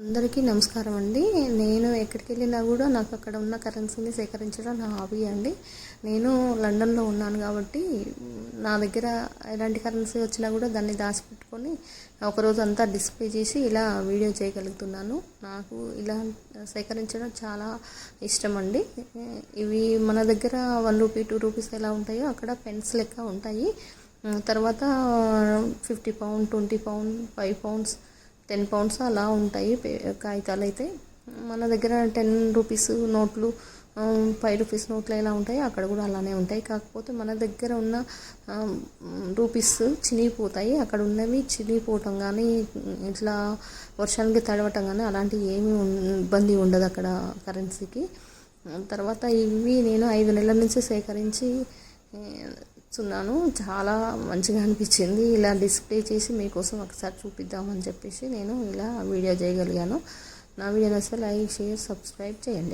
అందరికీ నమస్కారం అండి. నేను ఎక్కడికి వెళ్ళినా కూడా నాకు అక్కడ ఉన్న కరెన్సీని సేకరించడం నా హాబీ అండి. నేను లండన్లో ఉన్నాను కాబట్టి నా దగ్గర ఎలాంటి కరెన్సీ వచ్చినా కూడా దాన్ని దాచిపెట్టుకొని ఒకరోజు అంతా డిస్ప్లే చేసి ఇలా వీడియో చేయగలుగుతున్నాను. నాకు ఇలా సేకరించడం చాలా ఇష్టం అండి. ఇవి మన దగ్గర వన్ రూపీ టూ రూపీస్ ఎలా ఉంటాయో అక్కడ పెన్స్ లెక్క ఉంటాయి. తర్వాత fifty pound twenty pound five pounds ten pounds అలా ఉంటాయి కాగితాలు అయితే మన దగ్గర టెన్ రూపీస్ నోట్లు ఫైవ్ రూపీస్ నోట్లు ఎలా ఉంటాయి. అక్కడ కూడా అలానే ఉంటాయి. కాకపోతే మన దగ్గర ఉన్న రూపీస్ చినిగిపోతాయి. అక్కడ ఉన్నవి చినిగిపోవటం కానీ ఇట్లా వర్షానికి తడవటం కానీ అలాంటివి ఏమీ ఇబ్బంది ఉండదు అక్కడ కరెన్సీకి. తర్వాత ఇవి నేను ఐదు నెలల నుంచి సేకరించి చూస్తున్నాను. చాలా మంచిగా అనిపించింది. ఇలా డిస్ప్లే చేసి మీకోసం ఒకసారి చూపిద్దామని చెప్పేసి నేను ఇలా వీడియో చేయగలిగాను. నా వీడియో నచ్చితే లైక్ షేర్ సబ్స్క్రైబ్ చేయండి.